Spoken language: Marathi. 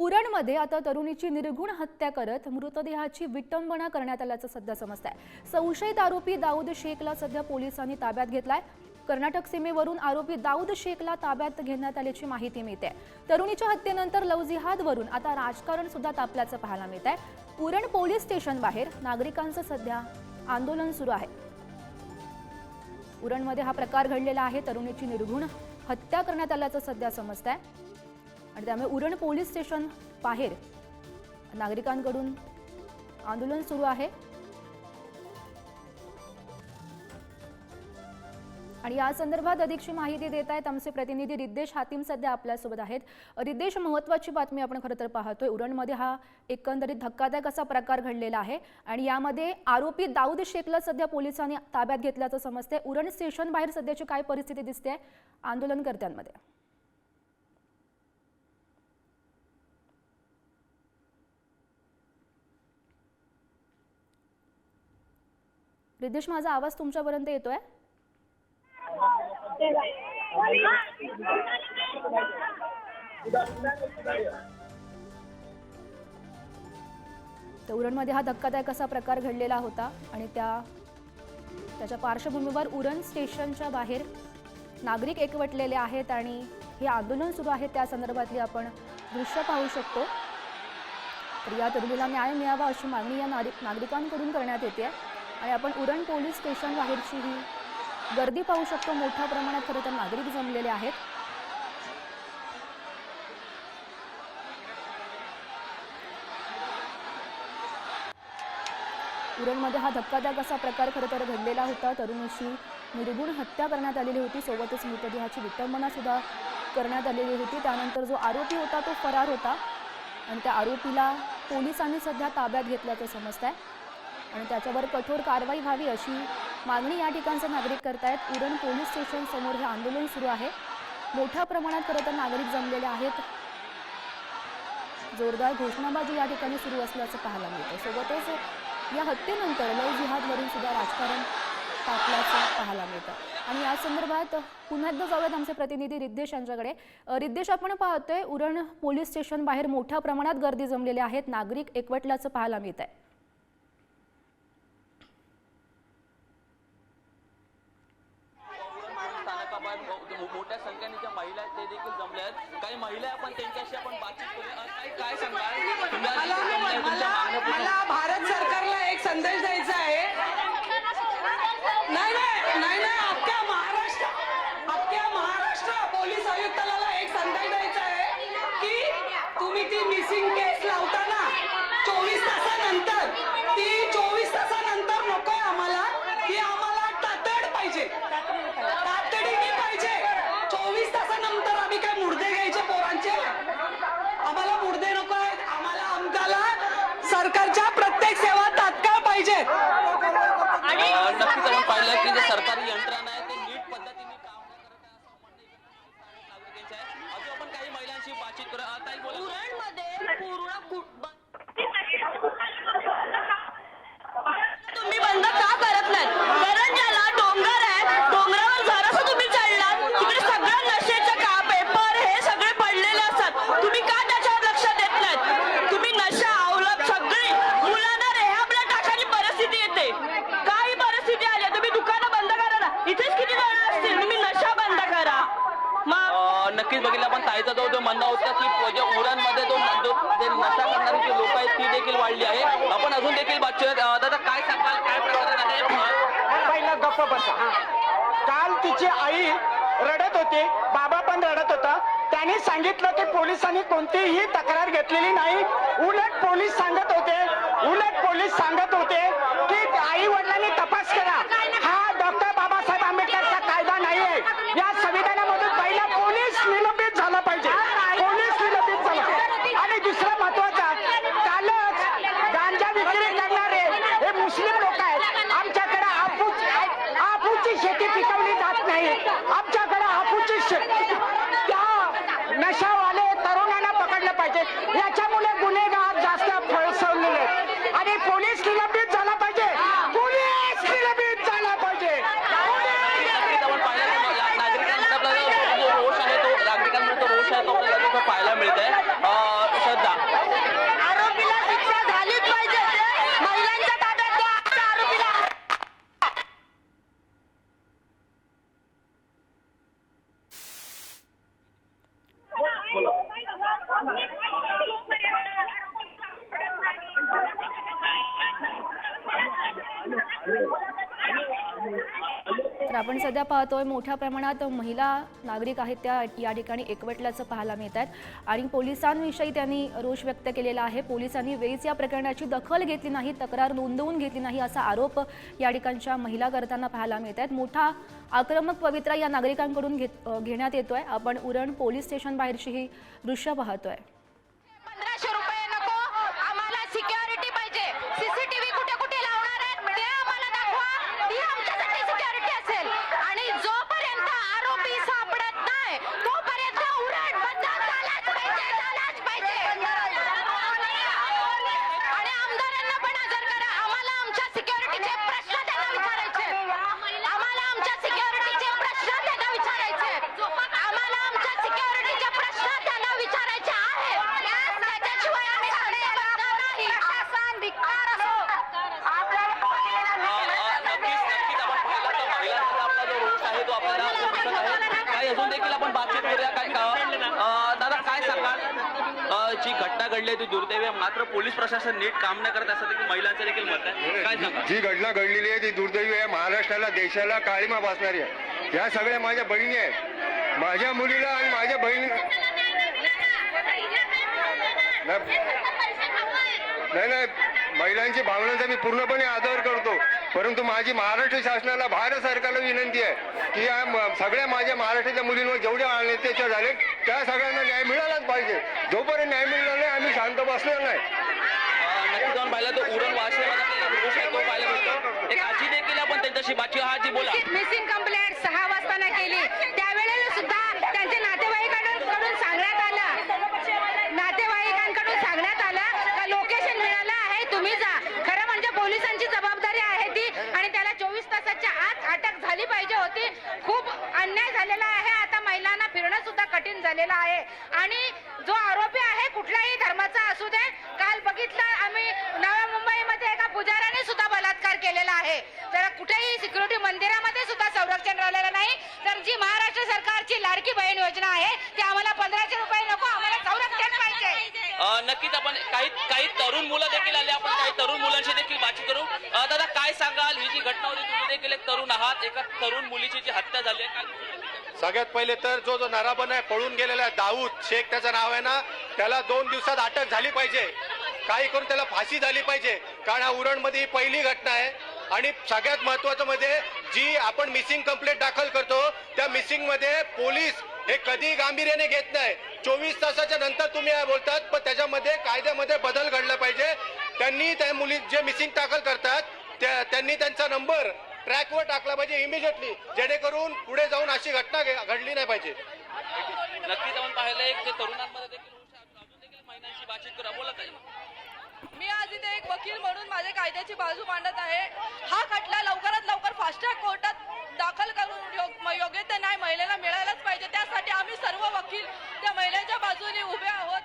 उरणमध्ये आता तरुणीची निर्गुण हत्या करत मृतदेहाची विटंबना करण्यात आल्याचं सध्या समजत आहे संशयित आरोपी दाऊद शेखला सध्या पोलिसांनी ताब्यात घेतलाय. कर्नाटक सीमेवरून आरोपी दाऊद शेखला ताब्यात घेण्यात आल्याची माहिती मिळते. तरुणीच्या हत्येनंतर लवजिहादवरून आता राजकारण सुद्धा तापल्याचं पाहायला मिळत आहे पुरण पोलीस स्टेशन बाहेर नागरिकांचं सध्या आंदोलन सुरू आहे. उरणमध्ये हा प्रकार घडलेला आहे. तरुणीची निर्घुण हत्या करण्यात आल्याचं सध्या समजत आहे आणि त्यामुळे उरण पोलीस स्टेशन बाहेर नागरिकांकडून आंदोलन सुरू आहे. आणि या संदर्भात अधिकची माहिती देत आहेत आमचे प्रतिनिधी रिद्देश हातीम सध्या आपल्यासोबत आहेत. रिद्देश महत्वाची बातमी आपण खरं तर पाहतोय. उरणमध्ये हा एकंदरीत धक्कादायक असा प्रकार घडलेला आहे आणि यामध्ये आरोपी दाऊद शेखला सध्या पोलिसांनी ताब्यात घेतल्याचं समजते उरण स्टेशन बाहेर सध्याची काय परिस्थिती दिसते आंदोलनकर्त्यांमध्ये. रिद्धेश माझा आवाज तुमच्यापर्यंत येतोय? तर उरणमध्ये हा धक्कादायक असा प्रकार घडलेला होता आणि त्या त्याच्या पार्श्वभूमीवर उरण स्टेशनच्या बाहेर नागरिक एकवटलेले आहेत आणि हे आंदोलन सुरू आहे. त्या संदर्भातली आपण दृश्य पाहू शकतो. तर या तरुणीला न्याय मिळावा अशी मागणी या नागरिक नागरिकांकडून करण्यात येते. आणि आपण उरण पोलीस स्टेशन बाहेरची ही गर्दी पाहू शकतो. मोठ्या प्रमाणात खरं तर नागरिक जमलेले आहेत. उरणमध्ये हा धक्कादायक असा प्रकार खरं तर घडलेला होता. तरुणीशी निर्गुण हत्या करण्यात आलेली होती. सोबतच मृतदेहाची विटंबना सुद्धा करण्यात आलेली होती. त्यानंतर जो आरोपी होता तो फरार होता. आणि त्या आरोपीला पोलिसांनी सध्या ताब्यात घेतल्याचं समजत आहे आणि त्याच्यावर कठोर कारवाई व्हावी अशी मागणी या ठिकाणचे नागरिक करतायत. उरण पोलीस स्टेशन समोर हे आंदोलन सुरू आहे. मोठ्या प्रमाणात खरं तर नागरिक जमलेले आहेत. जोरदार घोषणाबाजी या ठिकाणी सुरू असल्याचं पाहायला मिळतं सोबतच या हत्येनंतर लव जिहादवरून सुद्धा राजकारण तापल्याचं पाहायला मिळतं आणि या संदर्भात पुन्हा एकदा जाऊयात आमचे प्रतिनिधी रिद्देश यांच्याकडे. अ, रिद्देश आपण पाहतोय उरण पोलीस स्टेशन बाहेर मोठ्या प्रमाणात गर्दी जमलेली आहेत. नागरिक एकवटल्याचं पाहायला मिळत आहे स्थानकाबाहेर मो- मोठ्या संख्येने ज्या महिला आहेत ते देखील जमल्या आहेत काही महिला आहे, आपण त्यांच्याशी आपण बातचीत करूया अ, ताई, काय मला भारत सरकारला एक संदेश द्यायचा आहे. नाही नाही नाही नाही. अख्ख्या महाराष्ट्र अख्ख्या महाराष्ट्र पोलीस आयुक्ताला एक संदेश द्यायचा आहे की तुम्ही ती मिसिंग केस लावताना चोवीस तासानंतर ती चोवीस तासानंतर नकोय आम्हाला ती आम्हाला तातड पाहिजे. तातडीने पाहिजे चोवीस तासानंतर आम्ही काय मुर्दे घ्यायचे पोरांचे आम्हाला मुर्दे नको आहेत आम्हाला आमच्याला सरकारच्या प्रत्येक सेवा तात्काळ पाहिजेत अ, नक्कीच आपण पाहिलं की जे सरकारी यंत्र आहे ते नीट पद्धतीने काम न करत आहे असं म्हणणं इकडे नागरिकांचं आहे अजून आपण काही महिलांशी बातचीत करूया अ, ताई बोला उरणमध्ये पूर्ण कुटुंब तुम्ही बंद का करत नाहीत कारण ज्याला डोंगर आहे डोंगरावर जरासं तुम्ही चढलात तिकडे सगळं नशेचं का पेपर हे सगळे पडलेले असतात तुम्ही का त्याच्यावर लक्ष देत नाहीत तुम्ही नशा अवलंब सगळी मुलांना रेहाबला टाकायची परिस्थिती येते काही परिस्थिती आली आहे, तुम्ही दुकानं बंद करा ना इथेच किती जण असतील तुम्ही नशा बंद करा मग अ, ताईचा जो जो म्हणणं होतं की जे उरणमध्ये जो जो जे नशा करणारी जी लोक आहेत ती देखील वाढली आहे. आपण अजून देखील बातचीत दादा काय सांगाल? काय प्रकार आहे? पहिला गप्प बसा. काल तिची आई रडत होती. बाबा पण रडत होता. त्यांनी सांगितलं की पोलिसांनी कोणतीही तक्रार घेतलेली नाही. उलट पोलीस सांगत होते. उलट पोलीस सांगत होते की आई वडिलांनी तपास करा हा डॉक्टर बाबासाहेब आंबेडकरचा कायदा नाही आहे या संविधानामधून पहिला पोलीस निलंबित झाला पाहिजे पोलीस निलंबित झाला आणि दुसरा महत्त्वाचा कालच गांजा विक्री करणारे हे मुस्लिम लोक आहेत आमच्याकडे हापूस हापूसची शेती पिकवली जात नाही आमच्याकडे हापूसची शे- त्या नशावाले तरुणांना पकडलं पाहिजे. याच्यामुळे गुन्हेगार जास्त फळसवलेले आहेत. आणि पोलीस निलंबित झाला पाहिजे पोलीस निलंबित झाला पाहिजे नक्कीच आपण पाहिलं की या नागरिकांचा आपला जो जो रोष आहे तो नागरिकांचा जो रोष आहे तो आपल्याला तिथं पाहायला मिळत आहे सध्या आपण सध्या पाहतोय मोठ्या प्रमाणात महिला नागरिक आहेत त्या या ठिकाणी एकवटल्याचं पाहायला मिळत आहेत. आणि पोलिसांविषयी त्यांनी रोष व्यक्त केलेला आहे. पोलिसांनी वेळीच या प्रकरणाची दखल घेतली नाही तक्रार नोंदवून घेतली नाही असा आरोप या ठिकाणच्या महिला करताना पाहायला मिळत आहेत. मोठा आक्रमक पवित्रा या नागरिकांकडून घेत घेण्यात येतोय. आपण उरण पोलीस स्टेशन बाहेरची ही दृश्य पाहतोय. अजून देखील आपण बातचीत करूया काय दादा काय सांगाल? जी घटना घडली ती दुर्दैवी आहे. मात्र पोलीस प्रशासन नीट काम न करत असं देखील महिलांचं देखील मत आहे. काय सांगा जी घटना घडलेली आहे ती दुर्दैवी आहे. महाराष्ट्राला देशाला काळीमा बसणारी आहे. या सगळ्या माझ्या बहिणी आहेत. माझ्या मुलीला आणि माझ्या बहिणी नाही नाही. महिलांची भावनांचा मी पूर्णपणे आदर करतो. परंतु माझी महाराष्ट्र शासनाला भारत सरकारला विनंती आहे की या सगळ्या माझ्या महाराष्ट्राच्या मुलींवर जेवढे अत्याचार झाले त्या सगळ्यांना न्याय मिळालाच पाहिजे. जोपर्यंत न्याय मिळणार नाही आम्ही शांत बसणार नाही. नक्की जाऊन पाहिलं तर उरण तो एक आजी देखील आपण त्यांच्याशी बातचीत. हा जी बोला. मिसिंग कंप्लेंट सहा वाजता केली त्यावेळेला सुद्धा त्यांच्या नातेवाईकांकडून सांगण्यात आलं नातेवाईकांकडून सांगण्यात आलं का लोकेशन मिळालं आहे तुम्ही जा खरं म्हणजे पोलिसांची जबाबदारी आहे ती आणि त्याला चोवीस तासाच्या आत अटक झाली पाहिजे होती खूप अन्याय झालेला आहे आता महिलांना फिरणं सुद्धा कठीण झालेलं आहे आणि जो आरोपी आहे कुठल्याही धर्माचा असू दे काल बघितलं आम्ही नव्या मुंबईमध्ये एका पुजाऱ्याने सुद्धा बलात्कार केलेला आहे. तर कुठेही सिक्युरिटी मंदिरामध्ये सुद्धा संरक्षण राहिलेलं नाही. तर जी महाराष्ट्र सरकारची लाडकी बहीण योजना आहे ती आम्हाला पंधराशे रुपये नको आम्हाला संरक्षण पाहिजे. नक्कीच आपण काही काही तरुण मुलं देखील आले आपण काही तरुण मुलांशी देखील बातचीत करू. दादा काय सांगाल? ही जी घटना होती तुम्ही देखील एक तरुण आहात. एका तरुण मुलीची जी हत्या झाली आहे सगळ्यात पहिले तर जो जो नराबन आहे पळून गेलेला आहे दाऊद शेख त्याचं नाव आहे ना त्याला दोन दिवसात अटक झाली पाहिजे. काही करून त्याला फाशी झाली पाहिजे. कारण हा उरणमध्ये ही पहिली घटना आहे. आणि सगळ्यात महत्वाचं म्हणजे जी आपण मिसिंग कंप्लेंट दाखल करतो त्या मिसिंगमध्ये पोलीस हे कधी गांभीर्याने घेत नाही. चोवीस तासाच्या नंतर तुम्ही बोलतात पण त्याच्यामध्ये कायद्यामध्ये बदल घडला पाहिजे. त्यांनी त्या मुली जे मिसिंग दाखल करतात त्या- त्यांनी त्यांचा नंबर ट्रॅकवर टाकला पाहिजे इमिजिएटली जेणेकरून पुढे जाऊन अशी घटना घडली नाही पाहिजे. नक्कीच आपण पाहिलं एक जे तरुणांमध्ये देखील रोष आहे. अजून देखील महिलांशी बातचीत करू. बोला ताई. मी आज इथे एक वकील म्हणून माझ्या कायद्याची बाजू मांडत आहे. हा खटला लवकरात लवकर फास्ट ट्रॅक कोर्टात दाखल करून योग- योग्य ते न्याय महिलेला मिळायलाच पाहिजे. त्यासाठी आम्ही सर्व वकील त्या महिलेच्या बाजूने उभे आहोत.